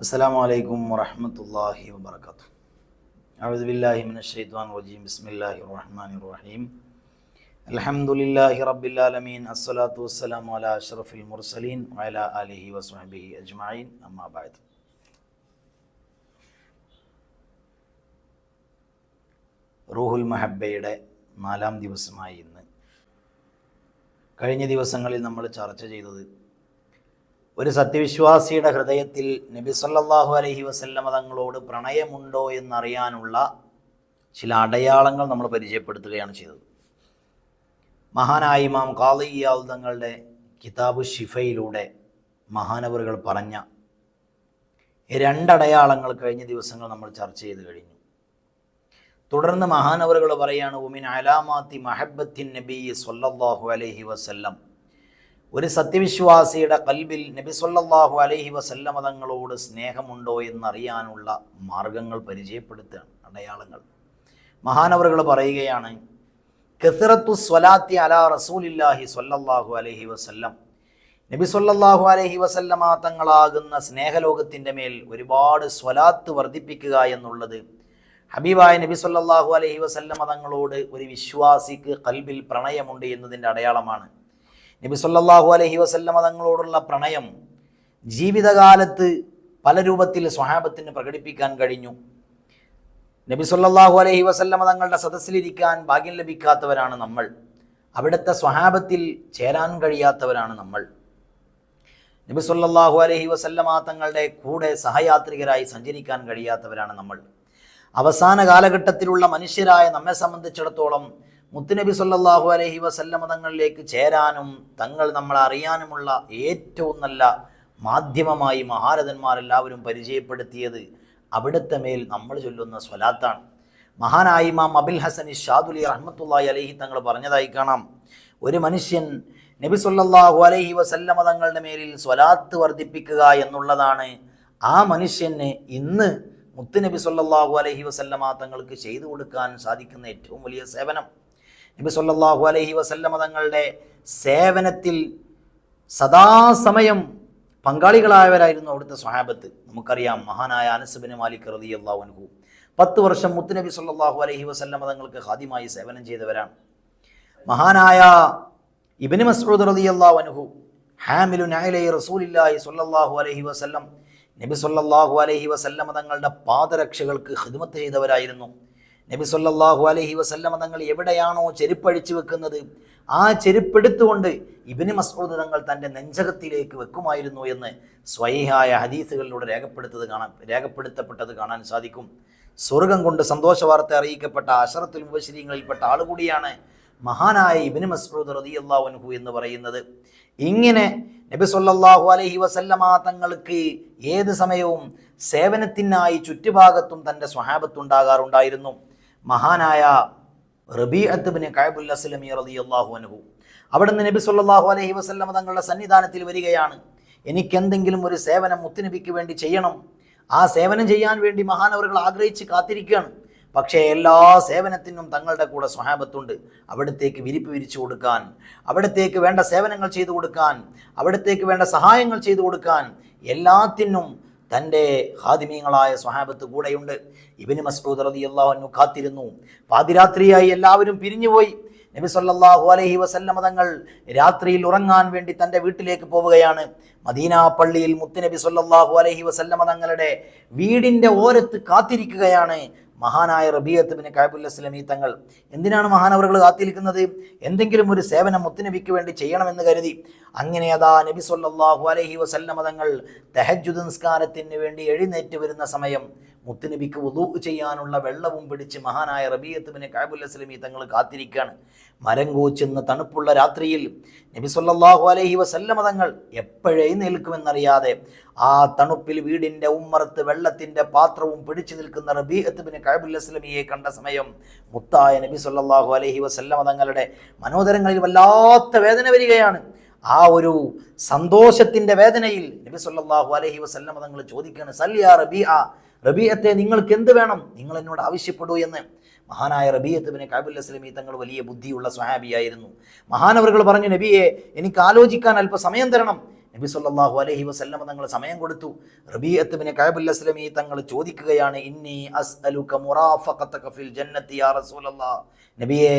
السلام عليكم ورحمة الله وبركاته أعوذ بالله من الشيطان الرجيم بسم الله الرحمن الرحيم الحمد لله رب العالمين الصلاة والسلام على أشرف المرسلين وعلى آله وصحبه أجمعين أما بعد റൂഹുൽ മഹബയുടെ നാലാം ദിവസമായി ഇന്ന് കഴിഞ്ഞ ദിവസങ്ങളിൽ നമ്മൾ ചർച്ച ചെയ്തത് ഒരു സത്യവിശ്വാസിയുടെ ഹൃദയത്തിൽ നബി സല്ലാഹു അലഹി വസല്ലമ തങ്ങളോട് പ്രണയമുണ്ടോ എന്നറിയാനുള്ള ചില അടയാളങ്ങൾ നമ്മൾ പരിചയപ്പെടുത്തുകയാണ് ചെയ്തത്. മഹാനായ ഇമാം കാളിയാൽ തങ്ങളുടെ കിതാബ് ഷിഫയിലൂടെ മഹാനവറുകൾ പറഞ്ഞ രണ്ടടയാളങ്ങൾ കഴിഞ്ഞ ദിവസങ്ങൾ നമ്മൾ ചർച്ച ചെയ്ത് കഴിഞ്ഞു. തുടർന്ന് മഹാനവറുകൾ പറയാണ് ഉമിൻ അലാമാത്തി മഹബത്തിൻ നബി സൊല്ലാഹു അലഹി വസല്ലം. ഒരു സത്യവിശ്വാസിയുടെ കൽബിൽ നബി സല്ലല്ലാഹു അലൈഹി വസല്ലമ തങ്ങളോട് സ്നേഹമുണ്ടോ എന്നറിയാനുള്ള മാർഗങ്ങൾ പരിചയപ്പെടുത്തുകയാണ് അടയാളങ്ങൾ. മഹാനവറുകൾ പറയുകയാണ് കെസിറത്തു സ്വലാത്തി അലാ റസൂലില്ലാഹി സൊല്ലാഹു അലൈഹി വസല്ലം. നബി സല്ലല്ലാഹു അലൈഹി വസല്ലമ തങ്ങളാകുന്ന സ്നേഹലോകത്തിന്റെ മേൽ ഒരുപാട് സ്വലാത്ത് വർദ്ധിപ്പിക്കുക എന്നുള്ളത് ഹബീബായ നബി സല്ലല്ലാഹു അലൈഹി വസല്ലമ തങ്ങളോട് ഒരു വിശ്വാസിക്ക് കൽബിൽ പ്രണയമുണ്ട് എന്നതിന്റെ അടയാളമാണ്. നബി സല്ലല്ലാഹു അലൈഹി വസല്ലമ തങ്ങളോടുള്ള പ്രണയം ജീവിതകാലത്ത് പല രൂപത്തിൽ സ്വഹാബത്തിന് പ്രകടിപ്പിക്കാൻ കഴിഞ്ഞു. നബി സല്ലല്ലാഹു അലൈഹി വസല്ലമ തങ്ങളുടെ സദസ്സിലിരിക്കാൻ ഭാഗ്യം ലഭിക്കാത്തവരാണ് നമ്മൾ. അവിടുത്തെ സ്വഹാബത്തിൽ ചേരാൻ കഴിയാത്തവരാണ് നമ്മൾ. നബി സല്ലല്ലാഹു അലൈഹി വസല്ലമ തങ്ങളുടെ കൂടെ സഹയാത്രികരായി സഞ്ചരിക്കാൻ കഴിയാത്തവരാണ് നമ്മൾ. അവസാന കാലഘട്ടത്തിലുള്ള മനുഷ്യരായ നമ്മെ സംബന്ധിച്ചിടത്തോളം മുത്തുനബി സല്ലാഹു അലഹി വസല്ലമ തങ്ങളിലേക്ക് ചേരാനും തങ്ങൾ നമ്മൾ അറിയാനുമുള്ള ഏറ്റവും നല്ല മാധ്യമമായി മഹാരഥന്മാരെല്ലാവരും പരിചയപ്പെടുത്തിയത് അവിടുത്തെ മേൽ നമ്മൾ ചൊല്ലുന്ന സ്വലാത്താണ്. മഹാനായ ഇമാം അബിൽ ഹസൻ ഷാദുലി റഹ്മത്തുള്ളാഹി അലഹി തങ്ങൾ പറഞ്ഞതായി കാണാം. ഒരു മനുഷ്യൻ നബി സല്ലാഹു അലഹി വസല്ലമ തങ്ങളുടെ മേലിൽ സ്വലാത്ത് വർദ്ധിപ്പിക്കുക എന്നുള്ളതാണ് ആ മനുഷ്യന് ഇന്ന് മുത്തുനബി സല്ലാഹു അലഹി വസല്ലമ തങ്ങൾക്ക് ചെയ്തു കൊടുക്കാൻ സാധിക്കുന്ന ഏറ്റവും വലിയ സേവനം. നബി സല്ലല്ലാഹു അലൈഹി വസല്ലമ തങ്ങളുടെ സേവനത്തിൽ സദാസമയം പങ്കാളികളായവരായിരുന്നു അവിടുത്തെ സ്വഹാബത്ത്. നമുക്കറിയാം മഹാനായ അനസുബിന് മാലിക് റതി അള്ളാഹുൻഹു പത്ത് വർഷം മുത്തുനബി സല്ലല്ലാഹു അലൈഹി വസല്ലമ തങ്ങൾക്ക് ഹാദ്യമായി സേവനം ചെയ്തവരാണ്. മഹാനായ ഇബിന് മസ്ഊദ് റതി അള്ളാഹുൻഹു ഹാമിലു നഅലൈ റസൂലില്ലാഹി സല്ലാഹു അലൈഹി വസല്ലം നബി സല്ലല്ലാഹു അലൈഹി വസല്ലമ തങ്ങളുടെ പാദരക്ഷകൾക്ക് ഹിദ്മത്ത് ചെയ്തവരായിരുന്നു. നബി സല്ലല്ലാഹു അലൈഹി വസല്ലമ തങ്ങൾ എവിടെയാണോ ചെരുപ്പഴിച്ചു വെക്കുന്നത് ആ ചെരുപ്പെടുത്തുകൊണ്ട് ഇബിന് മസൂദ് തങ്ങൾ തന്റെ നെഞ്ചകത്തിലേക്ക് വെക്കുമായിരുന്നു എന്ന് സ്വൈഹായ ഹദീസുകളിലൂടെ രേഖപ്പെടുത്തത് കാണാൻ രേഖപ്പെടുത്തപ്പെട്ടത് കാണാൻ സാധിക്കും. സ്വർഗം കൊണ്ട് സന്തോഷ വാർത്ത അറിയിക്കപ്പെട്ട അഷറത്തുൽ മുബശ്രീങ്ങളിൽപ്പെട്ട ആളുകൂടിയാണ് മഹാനായ ഇബിന് മസ്ഊദ് റളിയല്ലാഹു അൻഹു എന്ന് പറയുന്നത്. ഇങ്ങനെ നബി സല്ലല്ലാഹു അലഹി വസല്ലമ തങ്ങൾക്ക് ഏത് സമയവും സേവനത്തിനായി ചുറ്റുഭാഗത്തും തന്റെ സ്വഹാബത്തുണ്ടാകാറുണ്ടായിരുന്നു മഹാനായ റബീഅത്തുബിന് കഅബുൽ അസ്ലമി റളിയല്ലാഹു അൻഹു. അവിടുന്ന് നബി സല്ലാഹു അലഹി വസല്ലമ തങ്ങളുടെ സന്നിധാനത്തിൽ വരികയാണ്. എനിക്കെന്തെങ്കിലും ഒരു സേവനം മുത്തുനബിക്ക് വേണ്ടി ചെയ്യണം. ആ സേവനം ചെയ്യാൻ വേണ്ടി മഹാനവറുകൾ ആഗ്രഹിച്ച് കാത്തിരിക്കുകയാണ്. പക്ഷേ എല്ലാ സേവനത്തിനും തങ്ങളുടെ കൂടെ സ്വഹാബത്തുണ്ട്. അവിടത്തേക്ക് വിരിപ്പ് വിരിച്ചു കൊടുക്കാൻ അവിടത്തേക്ക് വേണ്ട സേവനങ്ങൾ ചെയ്തു കൊടുക്കാൻ അവിടത്തേക്ക് വേണ്ട സഹായങ്ങൾ ചെയ്തു കൊടുക്കാൻ എല്ലാത്തിനും തന്റെ ഹാദിമീങ്ങളായ സ്വഹാബത്ത് കൂടെയുണ്ട്. ഇബിന് മസ്ഊദ് റതി അള്ളാഹു കാത്തിരുന്നു. പാതിരാത്രിയായി എല്ലാവരും പിരിഞ്ഞുപോയി. നബി സല്ലാഹു അലഹി വസല്ലമ തങ്ങൾ രാത്രിയിൽ ഉറങ്ങാൻ വേണ്ടി തന്റെ വീട്ടിലേക്ക് പോവുകയാണ്. മദീന പള്ളിയിൽ മുത്തുനബി സല്ലാഹു അലഹി വസല്ലമ തങ്ങളുടെ വീടിന്റെ ഓരത്ത് കാത്തിരിക്കുകയാണ്. മഹാനായ റബിയത്ത് ബിൻ കാബുൽ അസ്ലമി തങ്ങൾ എന്തിനാണ് മഹാനവറുകൾ കാത്തിരിക്കുന്നത്? എന്തെങ്കിലും ഒരു സേവനം മുത്തുനബിക്ക് വേണ്ടി ചെയ്യണമെന്ന് കരുതി. അങ്ങനെ അതാ നബി സല്ലാഹു അലഹി വസല്ലമതങ്ങൾ തെഹജുദ് നിസ്കാരത്തിന് വേണ്ടി എഴുന്നേറ്റ് വരുന്ന സമയം. മുത്തുനബിക്ക് വുളൂ ചെയ്യാനുള്ള വെള്ളവും പിടിച്ച് മഹാനായ റബിയത്ത് ബിൻ കാബുൽ അസ്ലമി തങ്ങൾ കാത്തിരിക്കുകയാണ് മരം കോച്ചെന്ന് തണുപ്പുള്ള രാത്രിയിൽ നബി സല്ലല്ലാഹു അലൈഹി വസല്ലമ തങ്ങൾ എപ്പോഴെഴുന്നേൽക്കുമെന്നറിയാതെ ആ തണുപ്പിൽ വീടിന്റെ ഉമ്മറത്ത് വെള്ളത്തിന്റെ പാത്രവും പിടിച്ചു നിൽക്കുന്ന റബീഅത്ത് ബിൻ കഅബുൽ അസ്ലമിയെ കണ്ട സമയം മുത്തായ നബി സല്ലല്ലാഹു അലൈഹി വസല്ലമ തങ്ങളുടെ മനോദരങ്ങളിൽ വല്ലാത്ത വേദന വരികയാണ്. ആ ഒരു സന്തോഷത്തിന്റെ വേദനയിൽ നബി സല്ലല്ലാഹു അലൈഹി വസല്ലമ തങ്ങൾ ചോദിക്കുകയാണ് സല്യാ റബീഅ റബീഅത്തെ നിങ്ങൾക്ക് എന്ത് വേണം? നിങ്ങൾ എന്നോട് ആവശ്യപ്പെടൂ എന്ന്. മഹാനായ റബിയത്തുബിനെ കാബുൽ അസ്ലമി തങ്ങൾ വലിയ ബുദ്ധിയുള്ള സ്വഹാബിയായിരുന്നു. മഹാനവറുകൾ പറഞ്ഞു നബിയെ എനിക്ക് ആലോചിക്കാൻ അല്പ സമയം തരണം. നബി സല്ലല്ലാഹു അലഹി വസല്ലമ തങ്ങൾ സമയം കൊടുത്തു. റബീഅത്ത് ബിൻ കഅബുൽ അസ്ലമി തങ്ങൾ ചോദിക്കുകയാണ് ഇന്നി ഫിൽ ജന്നത്തി യാ റസൂലല്ലാ? നബിയെ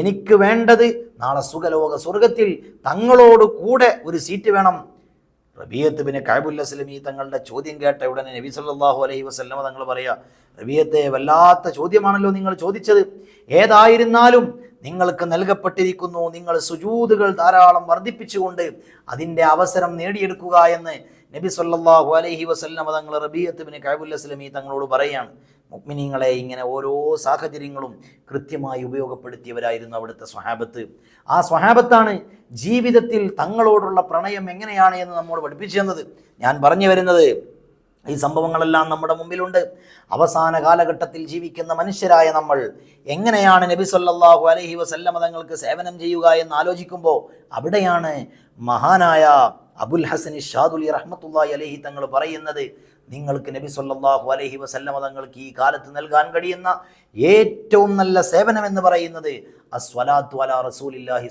എനിക്ക് വേണ്ടത് നാളെ സുഖലോക സ്വർഗത്തിൽ തങ്ങളോട് കൂടെ ഒരു സീറ്റ് വേണം. റബിയത്ത് പിന്നെ അസ്ലമി തങ്ങളുടെ ചോദ്യം കേട്ട ഉടനെ നബി സല്ലല്ലാഹു അലൈഹി വസ്ലമ തങ്ങൾ പറയാ റബിയത്തെ വല്ലാത്ത ചോദ്യമാണല്ലോ നിങ്ങൾ ചോദിച്ചത്. ഏതായിരുന്നാലും നിങ്ങൾക്ക് നൽകപ്പെട്ടിരിക്കുന്നു. നിങ്ങൾ സുജൂതുകൾ ധാരാളം വർദ്ധിപ്പിച്ചുകൊണ്ട് അതിന്റെ അവസരം നേടിയെടുക്കുക എന്ന് നബി സല്ലാഹു അലഹി വസല്ലമ തങ്ങൾ റബിയത്ത് ബിൻ കഅബുൽ അസ്ലമി തങ്ങളോട് പറയാണ് മുഗ്മിനിങ്ങളെ ഇങ്ങനെ ഓരോ സാഹചര്യങ്ങളും കൃത്യമായി ഉപയോഗപ്പെടുത്തിയവരായിരുന്നു അവിടുത്തെ സ്വഹാബത്ത്. ആ സ്വഹാബത്താണ് ജീവിതത്തിൽ തങ്ങളോടുള്ള പ്രണയം എങ്ങനെയാണ് എന്ന് നമ്മോട് പഠിപ്പിച്ചു തന്നത്. ഞാൻ പറഞ്ഞു വരുന്നത് ഈ സംഭവങ്ങളെല്ലാം നമ്മുടെ മുമ്പിലുണ്ട്. അവസാന കാലഘട്ടത്തിൽ ജീവിക്കുന്ന മനുഷ്യരായ നമ്മൾ എങ്ങനെയാണ് നബി സല്ലാഹു അലഹി വസല്ലമ തങ്ങൾക്ക് സേവനം ചെയ്യുക എന്ന് ആലോചിക്കുമ്പോൾ അവിടെയാണ് മഹാനായ അബുൽ ഹസൻ ഷാദുലി റഹ്മത്തുള്ളാഹി അലഹി തങ്ങൾ പറയുന്നത് നിങ്ങൾക്ക് നബി സല്ലാഹു അലഹി വസല്ലമ തങ്ങൾക്ക് ഈ കാലത്ത് നൽകാൻ കഴിയുന്ന ഏറ്റവും നല്ല സേവനം എന്ന് പറയുന്നത് അസ്വലാത്തു റസൂലില്ലാഹി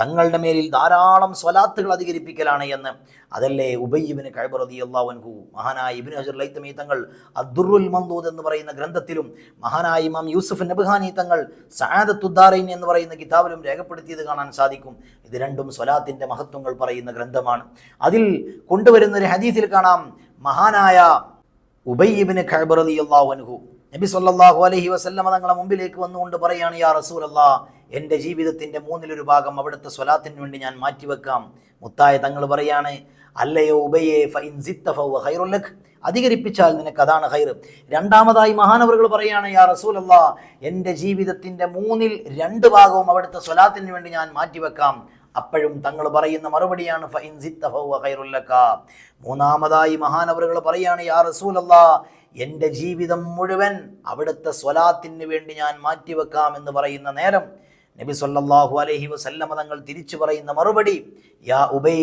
തങ്ങളുടെ മേലിൽ ധാരാളം സ്വലാത്തുകൾ അധികരിപ്പിക്കലാണ് എന്ന്. അതല്ലേ ഉബയ്യബിന് കൈബർ റളിയല്ലാഹു അൻഹു. മഹാനായ ഇബ്നു ഹജർ ലൈത്തമി തങ്ങൾ അദ്ദുറുൽ മന്ദൂദ് എന്ന് പറയുന്ന ഗ്രന്ഥത്തിലും മഹാനായ ഇമാം യൂസുഫ് നബ്ഹാനി തങ്ങൾ സഹാദത്തുദ്ദാറൈൻ എന്ന് പറയുന്ന കിതാബിലും രേഖപ്പെടുത്തിയത് കാണാൻ സാധിക്കും. ഇത് രണ്ടും സ്വലാത്തിന്റെ മഹത്വങ്ങൾ പറയുന്ന ഗ്രന്ഥമാണ്. അതിൽ കൊണ്ടുവരുന്ന ഒരു ഹദീസിൽ കാണാം. മഹാനായ ഉബയ്യബിന് റളിയല്ലാഹു അൻഹു. നബി സല്ലല്ലാഹു അലൈഹി വസല്ലമ തങ്ങളെ മുമ്പിലേക്ക് വന്നുകൊണ്ട് പറയാണ് യാ റസൂലല്ലാ എന്റെ ജീവിതത്തിന്റെ മൂന്നിലൊരു ഭാഗം അവിടുത്തെ സ്വലാത്തിന് വേണ്ടി ഞാൻ മാറ്റിവെക്കാം. മുത്തായ തങ്ങൾ പറയാണ് അല്ലയോ ഉബയെ ലക്. അധികരിപ്പിച്ചാൽ നിനക്ക് അതാണ് ഹൈർ രണ്ടാമതായി മഹാനവറുകൾ പറയാണ് യാ റസൂലല്ലാ എന്റെ ജീവിതത്തിന്റെ മൂന്നിൽ രണ്ട് ഭാഗവും അവിടുത്തെ സ്വലാത്തിന് വേണ്ടി ഞാൻ മാറ്റിവെക്കാം. അപ്പോഴും തങ്ങൾ പറയുന്ന മറുപടിയാണ് മൂന്നാമതായി മഹാനവറുകൾ പറയാണ് യാ റസൂലല്ലാ എന്റെ ജീവിതം മുഴുവൻ അവിടുത്തെ സ്വലാത്തിന് വേണ്ടി ഞാൻ മാറ്റിവെക്കാം എന്ന് പറയുന്ന നേരം നബി സല്ലാഹു അലഹി വസല്ലമ തങ്ങൾ തിരിച്ചു പറയുന്ന മറുപടി യാ ഉബൈ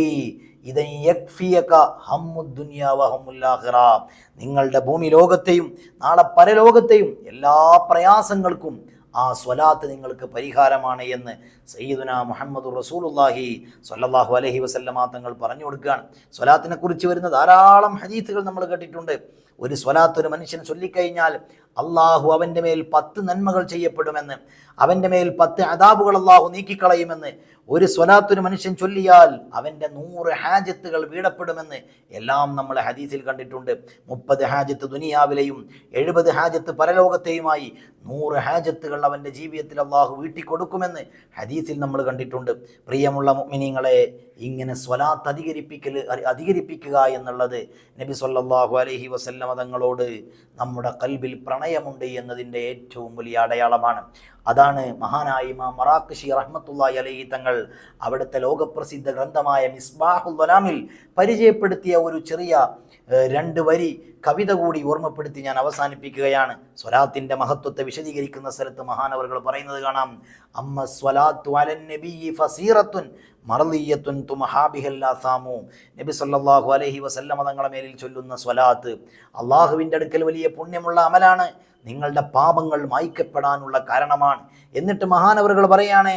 നിങ്ങളുടെ ഭൂമി ലോകത്തെയും നാളെ പരലോകത്തെയും എല്ലാ പ്രയാസങ്ങൾക്കും ആ സ്വലാത്ത് നിങ്ങൾക്ക് പരിഹാരമാണ് എന്ന് സയ്യിദുന മുഹമ്മദ് റസൂലുല്ലാഹി സ്വല്ലല്ലാഹു അലൈഹി വസല്ലമ തങ്ങൾ പറഞ്ഞു കൊടുക്കുകയാണ്. സ്വലാത്തിനെ കുറിച്ച് വരുന്ന ധാരാളം ഹദീസുകൾ നമ്മൾ കേട്ടിട്ടുണ്ട്. ഒരു സ്വലാത്ത് ഒരു മനുഷ്യൻ ചൊല്ലിക്കഴിഞ്ഞാൽ അള്ളാഹു അവന്റെ മേൽ പത്ത് നന്മകൾ ചെയ്യപ്പെടുമെന്ന് അവന്റെ മേൽ പത്ത് അതാബുകൾ അള്ളാഹു നീക്കിക്കളയുമെന്ന് ഒരു സ്വലാത്തൊരു മനുഷ്യൻ ചൊല്ലിയാൽ അവന്റെ നൂറ് ഹാജത്തുകൾ വീടപ്പെടുമെന്ന് എല്ലാം നമ്മൾ ഹദീസിൽ കണ്ടിട്ടുണ്ട്. മുപ്പത് ഹാജത്ത് ദുനിയാവിലെയും എഴുപത് ഹാജത്ത് പരലോകത്തെയുമായി നൂറ് ഹാജത്തുകൾ അവന്റെ ജീവിതത്തിൽ അള്ളാഹു വീട്ടിക്കൊടുക്കുമെന്ന് ഹദീസിൽ നമ്മൾ കണ്ടിട്ടുണ്ട്. പ്രിയമുള്ള മുഅ്മിനീങ്ങളെ ഇങ്ങനെ സ്വലാത്ത് അധികരിപ്പിക്കൽ അധികരിപ്പിക്കുക എന്നുള്ളത് നബി സല്ലാഹു അലഹി വസല്ലമ തങ്ങളോട് നമ്മുടെ കൽബിൽ പ്രണയമുണ്ട് എന്നതിന്റെ ഏറ്റവും വലിയ അടയാളമാണ്. അതാണ് മഹാനായ ഇമാം മറാഖഷി റഹ്മത്തുള്ളാഹി അലൈഹി തങ്ങൾ അവിടുത്തെ ലോകപ്രസിദ്ധ ഗ്രന്ഥമായ മിസ്ബാഹുൽ വലാമിൽ പരിചയപ്പെടുത്തിയ ഒരു ചെറിയ രണ്ട് വരി കവിത കൂടി ഓർമ്മപ്പെടുത്തി ഞാൻ അവസാനിപ്പിക്കുകയാണ്. സ്വലാത്തിന്റെ മഹത്വത്തെ വിശദീകരിക്കുന്ന സ്ഥലത്ത് മഹാനവറുകൾ പറയുന്നത് കാണാം. അമ്മ സ്വലാത്തു അലൻ നബി ഫസീറത്തുൻ മറലിയത്തുൻ തുമഹാബിഹല്ലാസാമു നബി സല്ലാഹു അലഹി വസല്ലമ തങ്ങളെ മേലിൽ ചൊല്ലുന്ന സ്വലാത്ത് അള്ളാഹുവിന്റെ അടുക്കൽ വലിയ പുണ്യമുള്ള അമലാണ്. നിങ്ങളുടെ പാപങ്ങൾ മായ്ക്കപ്പെടാനുള്ള കാരണമാണ്. എന്നിട്ട് മഹാനവറുകൾ പറയാണ്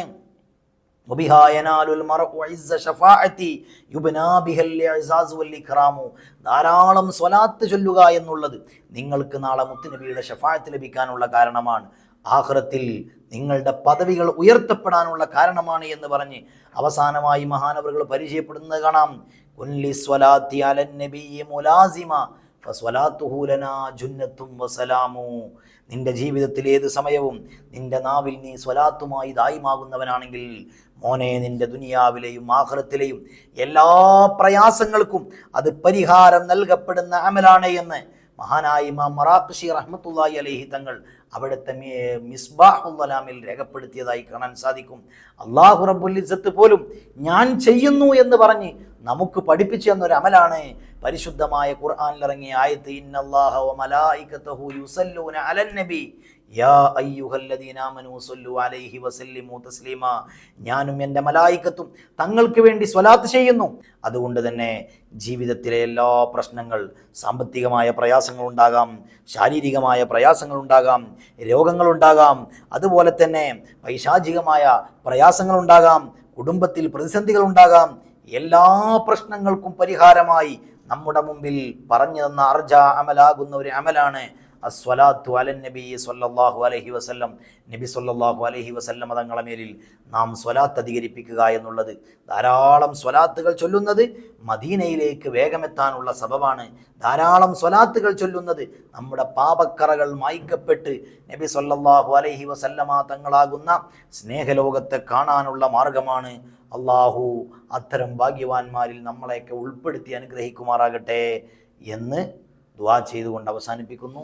ധാരാളം സ്വലാത്ത് ചൊല്ലുക എന്നുള്ളത് നിങ്ങൾക്ക് നാളെ മുത്തുനബിയുടെ ഷഫായത്ത് ലഭിക്കാനുള്ള കാരണമാണ്. ആഹ്റത്തിൽ നിങ്ങളുടെ പദവികൾ ഉയർത്തപ്പെടാനുള്ള കാരണമാണ് എന്ന് പറഞ്ഞ് അവസാനമായി മഹാനവറുകൾ പരിചയപ്പെടുന്നത് കാണാം. സ്വലാത്തി മുലാസിമ നിന്റെ ജീവിതത്തിൽ ഏത് സമയവും നിന്റെ നാവിൽ നീ സ്വലാത്തുമായി ദായിമാകുന്നവനാണെങ്കിൽ മോനെ നിന്റെ ദുനിയാവിലെയും ആഹ്റത്തിലെയും എല്ലാ പ്രയാസങ്ങൾക്കും അത് പരിഹാരം നൽകപ്പെടുന്ന അമലാണ് എന്ന് മഹാനായ ഇമാം മറാഖ്ഷി റഹ്മത്തുള്ളാഹി അലഹി തങ്ങൾ അവിടുത്തെ മിസ്ബാഹുലാമിൽ രേഖപ്പെടുത്തിയതായി കാണാൻ സാധിക്കും. അള്ളാഹു റബ്ബുൽ ഇസ്സത്ത് പോലും ഞാൻ ചെയ്യുന്നു എന്ന് പറഞ്ഞ് നമുക്ക് പഠിപ്പിച്ചു തന്നൊരു അമലാണ്. പരിശുദ്ധമായ ഖുർആാനിലിറങ്ങിയ ആയത്ത് ഇന്നല്ലാഹ മലായിക്കത്തഹു യുസല്ലൂന അലൻ നബി ഞാനും എന്റെ മലായിക്കത്തും തങ്ങൾക്ക് വേണ്ടി സ്വലാത്ത് ചെയ്യുന്നു. അതുകൊണ്ട് തന്നെ ജീവിതത്തിലെ എല്ലാ പ്രശ്നങ്ങൾ സാമ്പത്തികമായ പ്രയാസങ്ങൾ ഉണ്ടാകാം ശാരീരികമായ പ്രയാസങ്ങൾ ഉണ്ടാകാം രോഗങ്ങളുണ്ടാകാം അതുപോലെ തന്നെ പൈശാചികമായ പ്രയാസങ്ങൾ ഉണ്ടാകാം കുടുംബത്തിൽ പ്രതിസന്ധികൾ ഉണ്ടാകാം എല്ലാ പ്രശ്നങ്ങൾക്കും പരിഹാരമായി നമ്മുടെ മുമ്പിൽ പറഞ്ഞു തന്ന അർജ അമലാകുന്ന ഒരു അമലാണ് അസ്വലാത്തു അലൻ നബി സ്വല്ലാഹു അലഹി വസല്ലം. നബി സ്വല്ലാഹു അലഹി വസ്ല്ലം തങ്ങളെ മേലിൽ നാം സ്വലാത്ത് അധികരിപ്പിക്കുക എന്നുള്ളത്. ധാരാളം സ്വലാത്തുകൾ ചൊല്ലുന്നത് മദീനയിലേക്ക് വേഗമെത്താനുള്ള സബബാണ്. ധാരാളം സ്വലാത്തുകൾ ചൊല്ലുന്നത് നമ്മുടെ പാപക്കറകൾ മായ്ക്കപ്പെട്ട് നബി സൊല്ലാഹു അലഹി വസല്ലമ തങ്ങളാകുന്ന സ്നേഹലോകത്തെ കാണാനുള്ള മാർഗമാണ്. അള്ളാഹു അത്തരം ഭാഗ്യവാന്മാരിൽ നമ്മളെയൊക്കെ ഉൾപ്പെടുത്തി അനുഗ്രഹിക്കുമാറാകട്ടെ എന്ന് ദ്വാ ചെയ്തുകൊണ്ട് അവസാനിപ്പിക്കുന്നു.